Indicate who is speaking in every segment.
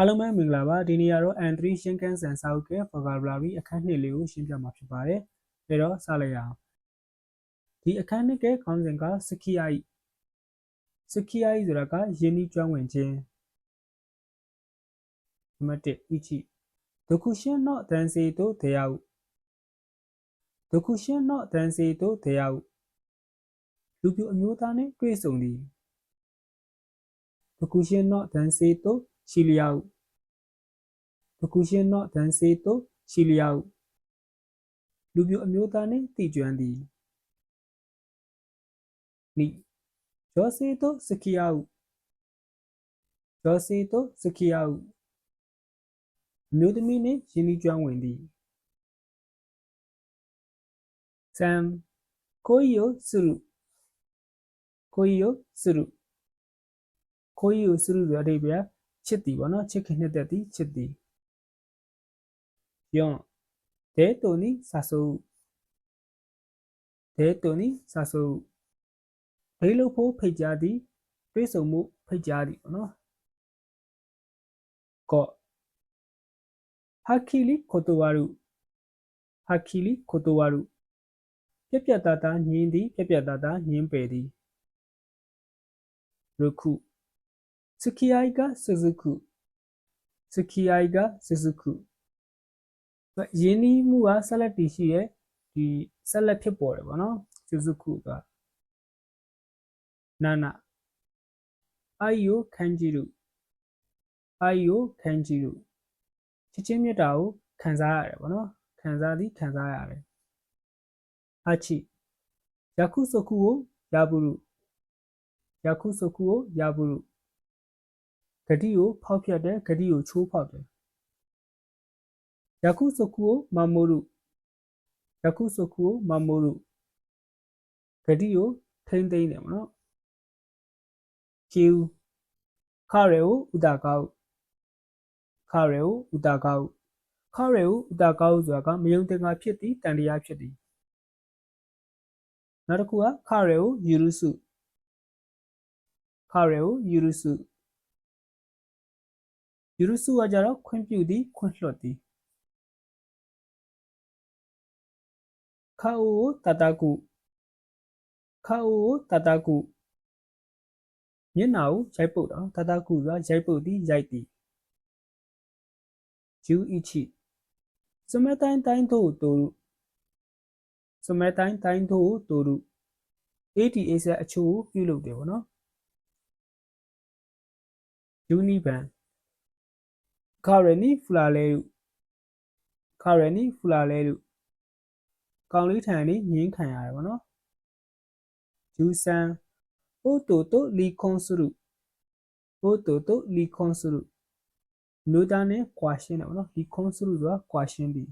Speaker 1: အားလုံးပဲမင်္ဂလာပါဒီနေ့ကတော့ N3 ရှင်းကန်းစံစာအုပ်က vocabulary အခန်းနှစ်လေးကိုရှင်းပြမှာဖြစ်ပါတယ်အဲတော့စလိုက်ရအောင်ဒီအခန်းနှစ်ကခေါင်းစဉ်ကစခိယိစခိယိဆိုတာကယင်းဤကျွမ်းဝင်ခြင်းနံပါတ်1အချိဒုက္ခရှင်နော့တန်စီတို့တရားဥဒုက္ခရှင်နော့တန်စီတို့တရားဥလူပြအမျိုးသားနဲ့တွေ့ဆုံသည်ဒုက္ခရှင်နော့တန်စီတို့ ရှိလျောက်ဒုက္ခရှင်နော့တန်စီတို့ရှိလျောက်လူပြအမျိုးသားနဲ့တည်ကျွမ်းသည်နိယောစေတို့စခိယဥယောစေတို့စခိယဥအမျိုးသမီးနှင့်ယင်းဤကျွမ်းဝင်သည်ဆမ်ကိုယိုစရုကိုယိုစရုကိုယိုစရုဆိုတဲ့အဓိပ္ပာယ် ချစ်သည်ပေါ့နော်ချစ်ခင်နှစ်သက်သည်ချစ်သည်ယောဒဲတိုနီဆာဆိုဒဲတိုနီဆာဆိုဒိလို့ဖို့ဖိတ်ကြားသည်တွေးဆုံမှုဖိတ်ကြားသည်ပေါ့နော်ကော့ဟာခီလီခိုတိုဝါရုဟာခီလီခိုတိုဝါရုပြက်ပြက်သားသားညင်းသည်ပြက်ပြက်သားသားညင်းပယ်သည်ရခု စကီအိုင်ကဆူဇုခုစကီအိုင်ကဆူဇုခုယင်းနီးမှုကဆက်လက်တည်ရှိရဲ့ဒီဆက်လက်ဖြစ်ပေါ်တယ်ဗောနော်ဆူဇုခုကနာနာအိုင်ယိုခန်ဂျီရုအိုင်ယိုခန်ဂျီရုချစ်ချင်းမြတ်တာကိုခံစားရတယ်ဗောနော်ခံစားသည်ခံစားရတယ်ဟာချီယခုစခုကိုယာဘူးရုယခုစခုကိုယာဘူးရု ဂတိကိုဖောက်ဖျက်တယ်ဂတိကိုချိုးဖောက်တယ်ယခုစခုကိုမမိုရုယခုစခုကိုမမိုရုဂတိကိုထိမ့်သိမ့်တယ်မနော်ကျူခရေကိုဥတာကောက်ခရေကိုဥတာကောက်ခရေကိုဥတာကောက်ဆိုတာကမယုံတင်ကဖြစ်သည်တန်တရားဖြစ်သည်နောက်တစ်ခုကခရေကိုယူရုစုခရေကိုယူရုစု ယူရုစုကကြတော့ခွင့်ပြုသည်ခွင့်လွှတ်သည်ခါအိုတတကုခါအိုတတကုမျက်နှာကိုရိုက်ပုတ်တာတတကုဆိုတာရိုက်ပုတ်သည်ရိုက်သည်ဂျူအီချီစမတိုင်းတိုင်းတို့တိုရုစမတိုင်းတိုင်းတို့တိုရု ATA ဆက်အချို့ပြုလုပ်တယ်ဗောနော်ယူ နီဘန်ခါရနီဖလာလဲရုခါရနီဖလာလဲရုကောင်လေးထံနေငင်းခံရတယ်ဗောနော်ဂျူဆန်အိုတိုတိုလီခွန်ဆရုအိုတိုတိုလီခွန်ဆရုနိုတာနဲ့ကွာရှင်းတယ်ဗောနော်လီခွန်ဆရုဆိုတာကွာရှင်းပြီ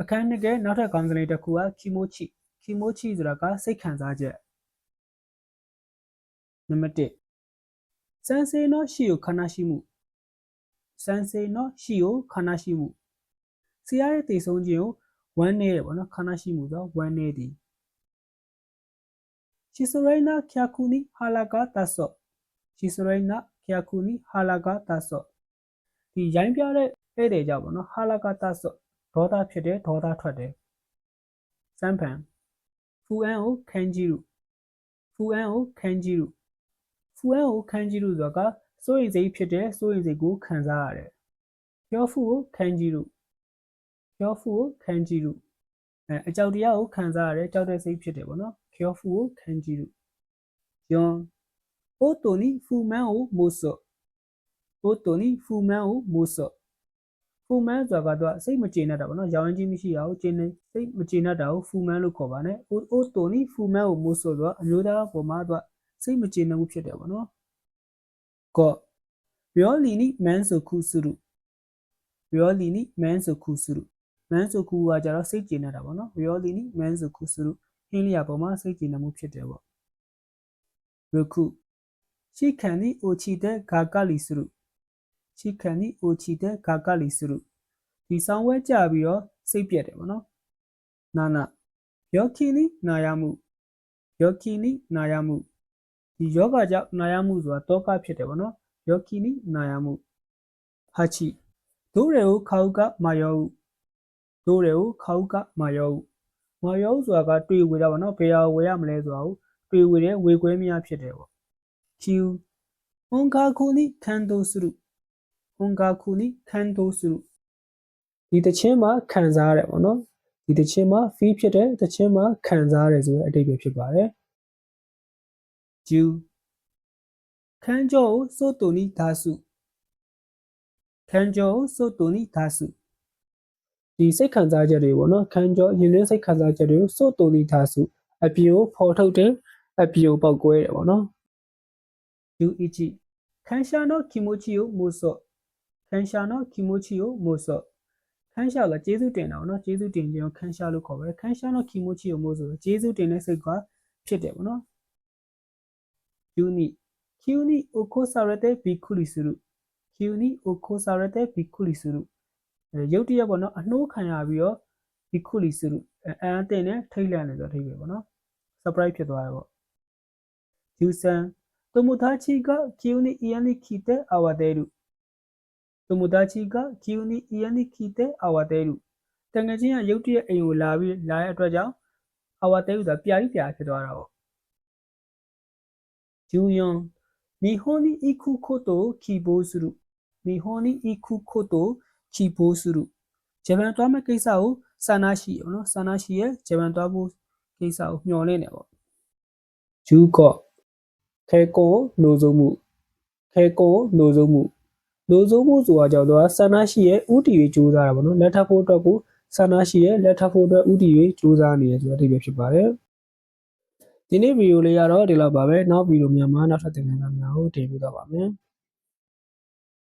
Speaker 1: အခန်းနှစ်ကနောက်ထပ်ကောင်းစနေတစ်ခုကခီမိုချီခီမိုချီဆိုတာကစိတ်ခံစားချက်နံပါတ်1စန်စေနောရှိကိုခန္ဓာရှိမှု စန်စေနောရှိကိုခန္ဓာရှိမှုဆရာရဲ့တည်ဆုံးခြင်းကိုဝမ်းနေတယ်ပေါ့နော်ခန္ဓာရှိမှုဆိုဝမ်းနေသည်ရှီဆိုရိုင်းနာခ ्या ကူနီဟာလာကာတဆော့ရှီဆိုရိုင်းနာခ ्या ကူနီဟာလာကာတဆော့ဒီရိုင်းပြတဲ့ဧည့်သည်ကြောင့်ပေါ့နော်ဟာလာကာတဆော့ဒေါသဖြစ်တယ်ဒေါသထွက်တယ်စမ်းဖန်ဖူအန်ကိုခန်းကြီးရုဖူအန်ကိုခန်းကြီးရုဖူအန်ကိုခန်းကြီးရုဆိုတာက စိုးရိမ်စိတ်ဖြစ်တဲ့စိုးရိမ်စိတ်ကိုခံစားရတယ်ပြောဖူကိုခန်းကြီးရုပြောဖူကိုခန်းကြီးရုအဲအကြောက်တရားကိုခံစားရတယ်ကြောက်တဲ့စိတ်ဖြစ်တယ်ပေါ့နော်ပြောဖူကိုခန်းကြီးရုယွန်အိုတိုနီဖူမန်ကိုမိုဆော့အိုတိုနီဖူမန်ကိုမိုဆော့ဖူမန်ဆိုတာကတော့စိတ်မကျေနပ်တာပေါ့နော်ရောင်းချင်းမရှိတာကိုကျေနပ်စိတ်မကျေနပ်တာကိုဖူမန်လို့ခေါ်ပါနဲ့အိုအိုတိုနီဖူမန်ကိုမိုဆော့ဆိုတော့အမျိုးသားပေါ်မှာတော့စိတ်မကျေနပ်မှုဖြစ်တယ်ပေါ့နော် ကောပြောလီနီမန်ဆိုခုစုရုပြောလီနီမန်ဆိုခုစုရုမန်ဆိုခုကကြတော့စိတ်ကျေနပ်တာပေါ့နော်ပြောလီနီမန်ဆိုခုစုရုဟင်းလျာပေါ်မှာစိတ်ကျေနပ်မှုဖြစ်တယ်ပေါ့ရခုရှိခံဒီအိုချီတဲ့ဂါကလီစုရုရှိခံဒီအိုချီတဲ့ဂါကလီစုရုဒီဆောင်ဝဲကြပြီးတော့စိတ်ပြက်တယ်ပေါ့နော်နာနာယောခီနီနာရမှုယောခီနီနာရမှု ဒီယောဂကြောင့်နာရမှုဆိုတာတောကဖြစ်တယ်ပေါ့နော်ယောဂီနီနာယာမှုဟာချီဒိုရေကိုခါဥကမာယောဥဒိုရေကိုခါဥကမာယောဥမာယောဥဆိုတာကတွေ့ဝေတာပေါ့နော်ဘယ်ဟာဝေရမလဲဆိုတာကိုတွေ့ဝေတဲ့ဝေခွဲများဖြစ်တယ်ပေါ့ချီဥွန်ကာခုနီခန်ဒိုစရုဥွန်ကာခုနီခန်ဒိုစရုဒီတခြင်းမှာခံစားရတယ်ပေါ့နော်ဒီတခြင်းမှာ feel ဖြစ်တဲ့တခြင်းမှာခံစားရတယ်ဆိုတဲ့အဓိပ္ပာယ်ဖြစ်ပါတယ် ဂျူခန်းကျော်ကိုစိုးတူနီဒါစုခန်းကျော်ကိုစိုးတူနီဒါစုဒီစိတ်ခံစားချက်တွေပေါ့နော်ခန်းကျော်ရင်သွင်းစိတ်ခံစားချက်တွေကိုစိုးတူနီဒါစုအပြင်ကိုဖော်ထုတ်တဲ့အပြင်ကိုပောက်ကွဲတယ်ပေါ့နော်ယူအီချီခန်းရှာနောကီမိုချီကိုမိုဆော့ခန်းရှာနောကီမိုချီကိုမိုဆော့ခန်းရှာလာကျေးဇူးတင်တာပေါ့နော်ကျေးဇူးတင်ခြင်းကိုခန်းရှာလို့ခေါ်ပါတယ်ခန်းရှာနောကီမိုချီကိုမိုဆော့ကျေးဇူးတင်တဲ့စိတ်ကဖြစ်တယ်ပေါ့နော် kiuni kiuni okosarete bikuri suru kiuni okosarete bikuri suru ရုပ်တရက်ပေါ့နော်အနှိုးခံရပြီးတော့ bikuri suru အန်အတင်နဲ့ထိတ်လန့်နေတော့ထိတ်ပဲပေါ့နော် surprise ဖြစ်သွားတယ်ပေါ့ jusan tomodachi ga kiuni iani kite awaderu tomodachi ga kiuni iani kite awaderu တငယ်ချင်းကရုပ်တရက်အိမ်ကိုလာပြီးလာတဲ့အတွက်ကြောင့်အဝတဲဥဆိုတာပြာကြီးပြာဖြစ်သွားတာပေါ့ 14. Nihoni iku koto kibou suru. Nihoni iku koto kibou suru. ဂျပန်သွားမဲ့ကိစ္စကိုစာနာရှိပေါ့နော်စာနာရှိရဲ့ဂျပန်သွားဖို့ကိစ္စကိုမျှော်လင့်နေပေါ့ဂျူကော့ခဲကိုလိုစုံမှုခဲကိုလိုစုံမှုလိုစုံမှုဆိုတာကြောင့်တော့စာနာရှိရဲ့ဥတီရေးစူးစမ်းတာပေါ့နော်လက်ထပ်ဖို့အတွက်ကိုစာနာရှိရဲ့လက်ထပ်ဖို့အတွက်ဥတီရေးစူးစမ်းနေရဆိုတာအဓိပ္ပာယ်ဖြစ်ပါတယ် ဒီနေ့ဗီဒီယိုလေးကတော့ဒီလောက်ပါပဲနောက်ဗီဒီယိုများမှာနောက်ထပ်သင်ခန်းစာများကိုတင်ပြသွားပါမယ်